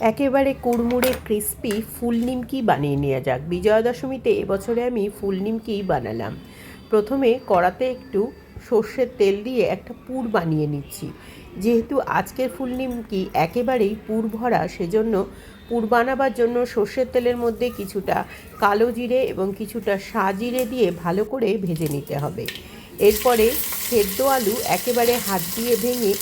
একেবারে কুড়মুড়ে ক্রিস্পি ফুল নিমকি বানিয়ে নেওয়া যাক। বিজয়া দশমীতে এবছরে আমি ফুল নিমকি বানালাম। প্রথমে কড়াতে একটু সর্ষের তেল দিয়ে একটা পুর বানিয়ে নিচ্ছি। যেহেতু আজকের ফুল নিমকি একেবারেই পুর ভরা, সেজন্য পুর বানাবার জন্য সর্ষের তেলের মধ্যে কিছুটা কালো জিরে এবং কিছুটা সাজিরে দিয়ে ভালো করে ভেজে নিতে হবে। এরপরে সেদ্ধ আলু একেবারে হাত দিয়ে ভেঙে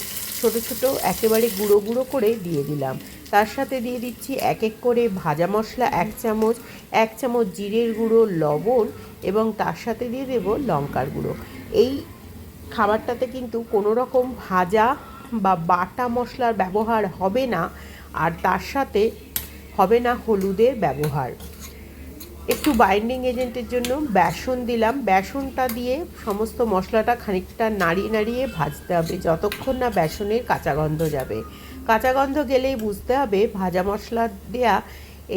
ছোট ছোট একেবারে গুঁড়ো গুঁড়ো করে দিয়ে দিলাম। তার সাথে দিয়ে দিচ্ছি এক এক করে ভাজা মশলা, এক চামচ এক চামচ জিরের গুঁড়ো, লবণ এবং তার সাথে দিয়ে দেব লঙ্কার গুঁড়ো। এই খাবারটাতে কিন্তু কোনো রকম ভাজা বা বাটা মশলার ব্যবহার হবে না আর তার সাথে হবে না হলুদের ব্যবহার। একটু বাইন্ডিং এজেন্টের জন্য বেসন দিলাম। বেসনটা দিয়ে সমস্ত মশলাটা খানিকটা নাড়িয়ে নাড়িয়ে ভাজতে হবে, যতক্ষণ না বেসনের কাঁচা গন্ধ যাবে। কাঁচা গন্ধ গেলেই বুঝতে হবে ভাজা মশলা দেয়া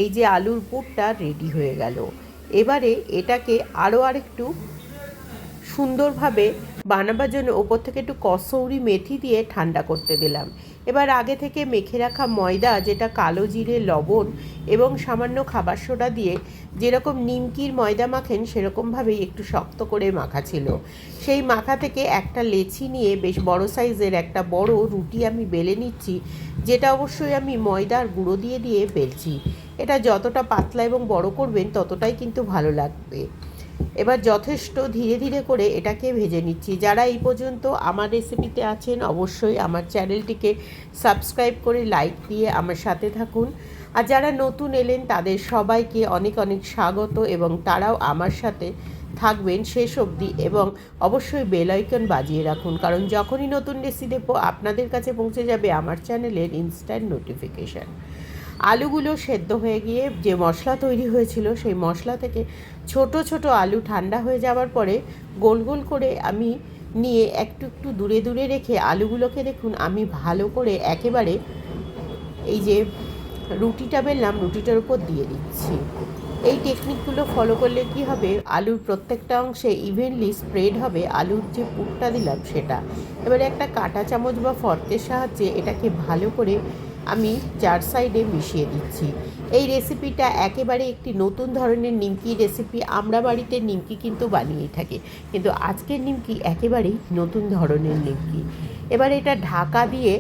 এই যে আলুর পুরটা রেডি হয়ে গেল। এবারে এটাকে আরও আরেকটু সুন্দরভাবে বানাবার জন্য ওপর থেকে একটু কসৌরি মেথি দিয়ে ঠান্ডা করতে দিলাম। এবার আগে থেকে মেখে রাখা ময়দা, যেটা কালো জিরে, লবণ এবং সামান্য খাবার সোডা দিয়ে যেরকম নিমকির ময়দা মাখেন, সেরকমভাবেই একটু শক্ত করে মাখা ছিল। সেই মাখা থেকে একটা লেচি নিয়ে বেশ বড় সাইজের একটা বড় রুটি আমি বেলে নিচ্ছি, যেটা অবশ্যই আমি ময়দার গুঁড়ো দিয়ে দিয়ে বেলছি। এটা যতটা পাতলা এবং বড় করবেন, ততটাই কিন্তু ভালো লাগবে। এবার যথেষ্ট ধীরে ধীরে করে এটাকে ভেজে নিচ্ছি। যারা এই পর্যন্ত আমার রেসিপিতে আছেন, অবশ্যই আমার চ্যানেলটিকে সাবস্ক্রাইব করে লাইক দিয়ে আমার সাথে থাকুন। আর যারা নতুন এলেন, তাদের সবাইকে অনেক অনেক স্বাগত এবং তারাও আমার সাথে থাকবেন শেষ অবধি এবং অবশ্যই বেল আইকন বাজিয়ে রাখুন। কারণ যখনই নতুন রেসিপি দেবো আপনাদের কাছে পৌঁছে যাবে আমার চ্যানেলের ইনস্ট্যান্ট নোটিফিকেশান আলুগুলো সেদ্ধ হয়ে গিয়ে যে মশলা তৈরি হয়েছিল, সেই মশলা থেকে ছোট ছোট আলু ঠান্ডা হয়ে যাওয়ার পরে গোল গোল করে আমি নিয়ে একটু একটু দূরে দূরে রেখে আলুগুলোকে দেখুন আমি ভালো করে একেবারে এই যে রুটিটা বেললাম, রুটিটার উপর দিয়ে দিচ্ছি। এই টেকনিকগুলো ফলো করলে কি হবে? আলুর প্রত্যেকটা অংশে ইভেনলি স্প্রেড হবে, আলুর যে পুরটা দিলাম সেটা। এবারে একটা কাঁটা চামচ বা ফর্কের সাহায্যে এটাকে ভালো করে আমি চার সাইডে মিশিয়ে দিচ্ছি। এই রেসিপিটা একেবারে একটি নতুন ধরনের নিমকি রেসিপি। আমরা বাড়িতে নিমকি কিন্তু বানিয়েই থাকি। কিন্তু আজকের নিমকি একেবারেই নতুন ধরনের নিমকি। এবার এটা ঢাকা দিয়ে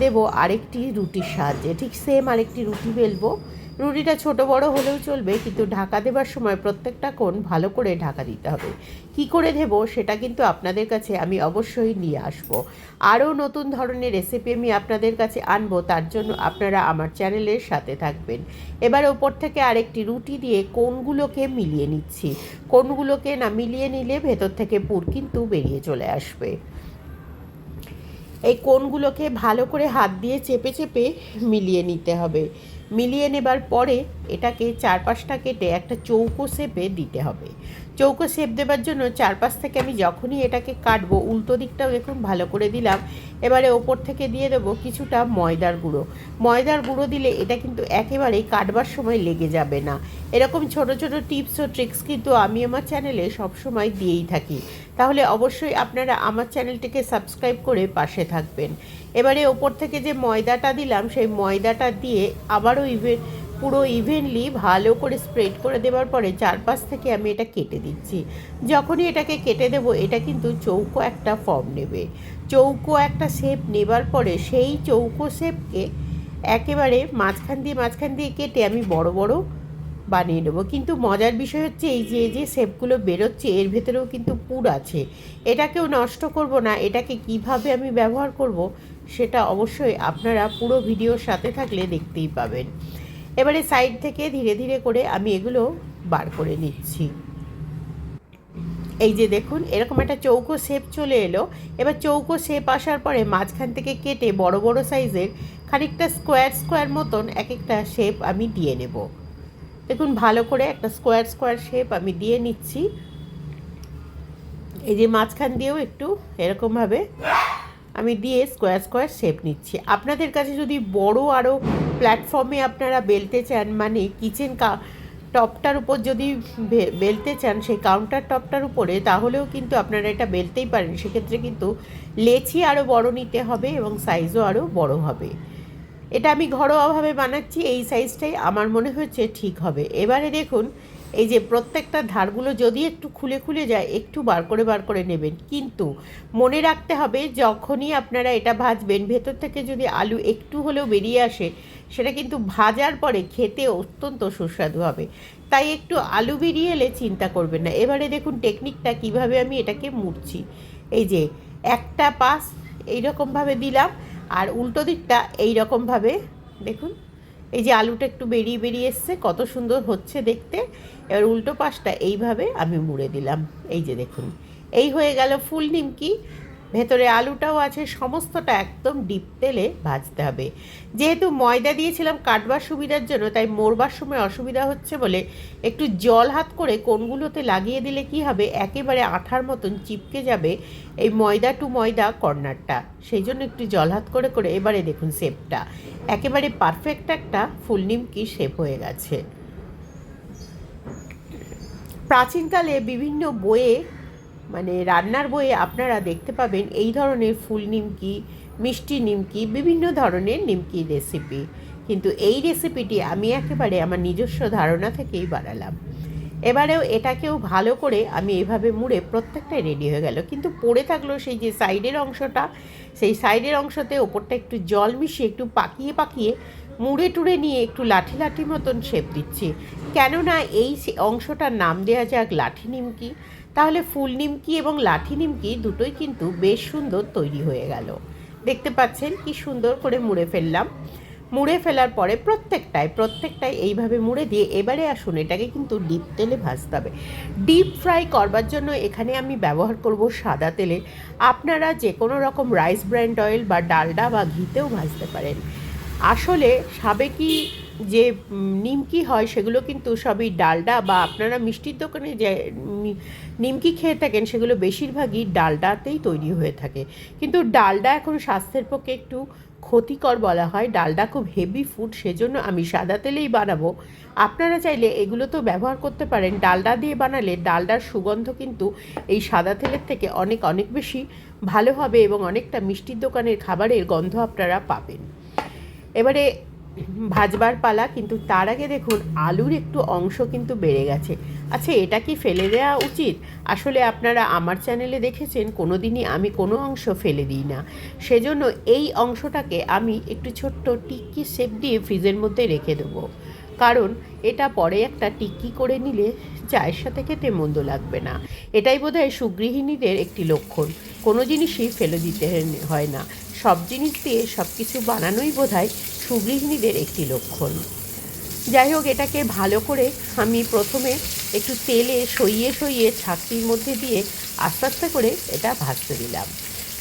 দেব আরেকটি রুটির সাহায্যে। ঠিক সেম আরেকটি রুটি বেলবো। রুটিটা ছোট বড় হলেও চলবে, কিন্তু ঢাকা দেবার সময় প্রত্যেকটা কোণ ভালো করে ঢাকা দিতে হবে। কি করে দেবো সেটা কিন্তু আপনাদের কাছে আমি অবশ্যই নিয়ে আসব। আরও নতুন ধরনের রেসিপি আমি আপনাদের কাছে আনব, তার জন্য আপনারা আমার চ্যানেলের সাথে থাকবেন। এবার ওপর থেকে আরেকটি রুটি দিয়ে কোনগুলোকে মিলিয়ে নিচ্ছি। কোনগুলোকে না মিলিয়ে নিলে ভেতর থেকে পুর কিন্তু বেরিয়ে চলে আসবে। এই কোনগুলোকে ভালো করে হাত দিয়ে চেপে চেপে মিলিয়ে নিতে হবে। মিলিয়ে নেবার পরে এটাকে চারপাশটা কেটে একটা চৌকো শেপে দিতে হবে। চৌকো শেপ দেবার জন্য চারপাশ থেকে আমি যখনই এটাকে কাটবো, উল্টো দিকটাও দেখুন ভালো করে দিলাম। এবারে ওপর থেকে দিয়ে দেবো কিছুটা ময়দার গুঁড়ো। ময়দার গুঁড়ো দিলে এটা কিন্তু একেবারেই কাটবার সময় লেগে যাবে না। এরকম ছোট ছোট টিপস ও ট্রিক্স কিন্তু আমি আমার চ্যানেলে সবসময় দিয়েই থাকি। তাহলে অবশ্যই আপনারা আমার চ্যানেলটিকে সাবস্ক্রাইব করে পাশে থাকবেন। এবারে ওপর থেকে যে ময়দাটা দিলাম, সেই ময়দাটা দিয়ে আবারও ইভেন পুরো ইভেনলি ভালো করে স্প্রেড করে দেওয়ার পরে চারপাশ থেকে আমি এটা কেটে দিচ্ছি। যখনই এটাকে কেটে দেব, এটা কিন্তু চৌকো একটা ফর্ম নেবে। চৌকো একটা শেপ নেবার পরে সেই চৌকো শেপকে একেবারে মাঝখান দিয়ে মাঝখান দিয়ে কেটে আমি বড় বড় বানিয়ে নেব। কিন্তু মজার বিষয় হচ্ছে এই যে যে শেপগুলো বেরোচ্ছে, এর ভেতরেও কিন্তু পুর আছে। এটাকেও নষ্ট করব না, এটাকে কীভাবে আমি ব্যবহার করব সেটা অবশ্যই আপনারা পুরো ভিডিওর সাথে থাকলে দেখতেই পাবেন। এবারে সাইড থেকে ধীরে ধীরে করে আমি এগুলো বার করে নিচ্ছি। এই যে দেখুন, এরকম একটা চৌকো শেপ চলে এলো। এবার চৌকো শেপ আসার পরে মাঝখান থেকে কেটে বড় বড় সাইজের খানিকটা স্কোয়ার স্কোয়ার মতন এক একটা শেপ আমি দিয়ে নেব। দেখুন, ভালো করে একটা স্কোয়ার স্কোয়ার শেপ আমি দিয়ে নিচ্ছি। এই যে মাঝখান দিয়েও একটু এরকমভাবে আমি দিয়ে স্কোয়ার স্কোয়ার শেপ নিচ্ছি। আপনাদের কাছে যদি বড় আরও প্ল্যাটফর্মে আপনারা বেলতে চান মানে কিচেন কা টপটার উপর যদি বেলতে চান, সেই কাউন্টার টপটার উপরে, তাহলেও কিন্তু আপনারা এটা বেলতেই পারেন। সেক্ষেত্রে কিন্তু লেচি আরও বড় নিতে হবে এবং সাইজও আরও বড় হবে। এটা আমি ঘরোয়াভাবে বানাচ্ছি, এই সাইজটাই আমার মনে হচ্ছে ঠিক হবে। এবারে দেখুন এই যে প্রত্যেকটা ধারগুলো যদি একটু খুলে খুলে যায়, একটু বার করে বার করে নেবেন। কিন্তু মনে রাখতে হবে, যখনই আপনারা এটা ভাজবেন, ভেতর থেকে যদি আলু একটু হলেও বেরিয়ে আসে, সেটা কিন্তু ভাজার পরে খেতে অত্যন্ত সুস্বাদু হবে। তাই একটু আলু বেরিয়ে এলে চিন্তা করবেন না। এবারে দেখুন টেকনিকটা কীভাবে আমি এটাকে মুড়ছি। এই যে একটা পাশ এইরকমভাবে দিলাম, আর উল্টো দিকটা এইরকমভাবে, দেখুন। এই যে আলুটা একটু বেরিয়ে বেরিয়ে এসছে, কত সুন্দর হচ্ছে দেখতে। এবার উল্টো পাশটা এইভাবে আমি মুড়ে দিলাম। এই যে দেখুন, এই হয়ে গেল ফুল নিমকি। ভেতরে আলুটাও আছে, সমস্তটা একদম ডিপ তেলে ভাজতে হবে। যেহেতু ময়দা দিয়েছিলাম কাটবার সুবিধার জন্য, তাই মোড়বার সময় অসুবিধা হচ্ছে বলে একটু জল হাত করে কোনগুলোতে লাগিয়ে দিলে কি হবে? একেবারে আঠার মতন চিপকে যাবে এই ময়দা টু ময়দা কর্নারটা। সেই জন্য একটু জল হাত করে করে এবারে দেখুন শেপটা। একেবারে পারফেক্ট একটা ফুল নিমকি শেপ হয়ে গেছে। প্রাচীনকালে বিভিন্ন বইয়ে মানে রান্নার বইয়ে আপনারা দেখতে পাবেন এই ধরনের ফুল নিমকি, মিষ্টি নিমকি, বিভিন্ন ধরনের নিমকি রেসিপি কিন্তু এই রেসিপিটি আমি একেবারে আমার নিজস্ব ধারণা থেকেই বানালাম। এবারেও এটাকেও ভালো করে আমি এভাবে মুড়ে প্রত্যেকটাই রেডি হয়ে গেল। কিন্তু পড়ে থাকল সেই যে সাইডের অংশটা, সেই সাইডের অংশতে ওপরটা একটু জল মিশিয়ে একটু পাকিয়ে পাকিয়ে মুড়ে টুড়ে নিয়ে একটু লাঠি লাঠি মতন শেপ দিচ্ছি। কেননা এই অংশটার নাম দেওয়া যাক লাঠি নিমকি। তাহলে ফুল নিমকি এবং লাঠি নিমকি দুটোই কিন্তু বেশ সুন্দর তৈরি হয়ে গেল। দেখতে পাচ্ছেন কি সুন্দর করে মুড়ে ফেললাম। মুড়ে ফেলার পরে প্রত্যেকটায় প্রত্যেকটায় এইভাবে মুড়ে দিয়ে এবারে আসুন, এটাকে কিন্তু ডিপ তেলে ভাজতে হবে। ডিপ ফ্রাই করবার জন্য এখানে আমি ব্যবহার করব সাদা তেলে। আপনারা যে কোনো রকম রাইস ব্র্যান্ড অয়েল বা ডালডা বা ঘিতেও ভাজতে পারেন। আসলে সাবেকি যে নিমকি হয় সেগুলো কিন্তু সবই ডালডা বা আপনারা মিষ্টির দোকানে যে নিমকি খেয়ে থাকেন সেগুলো বেশিরভাগই ডালডাতেই তৈরি হয়ে থাকে। কিন্তু ডালডা এখন স্বাস্থ্যের পক্ষে একটু ক্ষতিকর বলা হয়। ডালডা খুব হেভি ফুড সেজন্য আমি সাদা তেলেই বানাবো। আপনারা চাইলে এগুলো তো ব্যবহার করতে পারেন। ডালডা দিয়ে বানালে ডালডার সুগন্ধ কিন্তু এই সাদা তেলের থেকে অনেক অনেক বেশি ভালো হবে এবং অনেকটা মিষ্টির দোকানের খাবারের গন্ধ আপনারা পাবেন। এবারে ভাজবার পালা, কিন্তু তার আগে দেখুন, আলুর একটু অংশ কিন্তু বেড়ে গেছে। আচ্ছা এটা কি ফেলে দেওয়া উচিত? আসলে আপনারা আমার চ্যানেলে দেখেছেন কোনো দিনই আমি কোনো অংশ ফেলে দিই না। সেজন্য এই অংশটাকে আমি একটু ছোট্ট টিক্কি শেপ দিয়ে ফ্রিজের মধ্যে রেখে দেবো। কারণ এটা পরে একটা টিক্কি করে নিলে চায়ের সাথে খেতে মন্দ লাগবে না। এটাই বোধহয় সুগৃহিণীদের একটি লক্ষণ। কোনো জিনিসই ফেলে দিতে হয় না। সব জিনিস দিয়ে সব কিছু বানানোই বোধ হয় সুগৃহিণীদের একটি লক্ষণ। যাই হোক, এটাকে ভালো করে আমি প্রথমে একটু তেলে সইয়ে সইয়ে ছাকনির মধ্যে দিয়ে আস্তে আস্তে করে এটা ভাজতে দিলাম।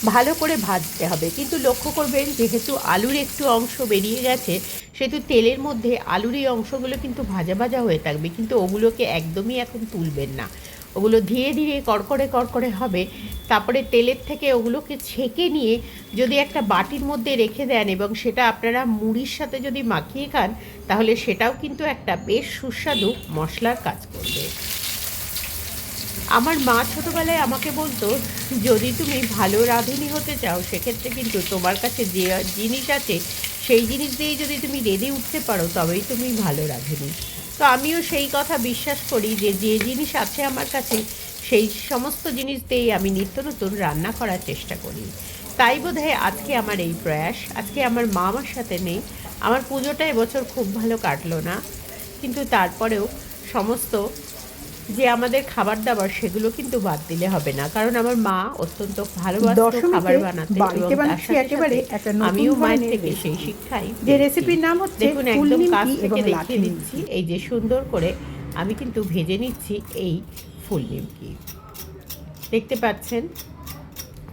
ভালো করে ভাজতে হবে। কিন্তু লক্ষ্য করবেন, যেহেতু আলুর একটু অংশ বেরিয়ে গেছে, সেহেতু তেলের মধ্যে আলুর এই অংশগুলো কিন্তু ভাজা ভাজা হয়ে থাকবে। কিন্তু ওগুলোকে একদমই এখন তুলবেন না। ওগুলো ধীরে ধীরে কড়কড়ে কড়কড়ে হবে। তারপরে তেলের থেকে ওগুলোকে ছেঁকে নিয়ে যদি একটা বাটির মধ্যে রেখে দেন এবং সেটা আপনারা মুড়ির সাথে যদি মাখিয়ে খান, তাহলে সেটাও কিন্তু একটা বেশ সুস্বাদু মশলার কাজ করবে। আমার মা ছোটোবেলায় আমাকে বলতো, যদি তুমি ভালো রাঁধুনি হতে চাও, সেক্ষেত্রে কিন্তু তোমার কাছে যে জিনিস আছে, সেই জিনিস দিয়েই যদি তুমি রেঁধে উঠতে পারো, তবেই তুমি ভালো রাঁধুনি। তো আমিও সেই কথা বিশ্বাস করি যে যে জিনিস আছে আমার কাছে, সেই সমস্ত জিনিস দিয়েই আমি নিত্য নতুন রান্না করার চেষ্টা করি। তাই বোধহয় আজকে আমার এই প্রয়াস। আজকে আমার মা আমার সাথে নেই। আমার পুজোটা এবছর খুব ভালো কাটলো না। কিন্তু তারপরেও সমস্ত যে আমাদের খাবার দাবার সেগুলো কিন্তু বাদ দিলে হবে না। কারণ আমার মা অত্যন্ত ভালোবাসতো খাবার বানাতে বাড়িতে এবং বানাচ্ছি একেবারে একটা নতুন আমিও মায়ের থেকে সেই শিক্ষাই যে রেসিপির নাম হচ্ছে দেখুন একদম কাছ থেকে দেখিয়ে দিচ্ছি এই যে সুন্দর করে আমি কিন্তু ভেজে নিচ্ছি এই ফুল নিমকি দেখতে পাচ্ছেন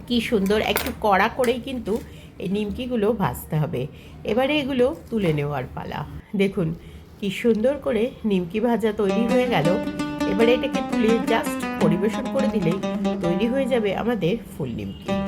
কি সুন্দর একটু কড়া করেই কিন্তু এই নিমকিগুলো ভাজতে হবে। এবারে এগুলো তুলে নেওয়ার পালা। দেখুন কি সুন্দর করে নিমকি ভাজা তৈরি হয়ে গেল। এবারে এটাকে তুলে জাস্ট পরিবেশন করে দিলেই তৈরি হয়ে যাবে আমাদের ফুল নিমকি।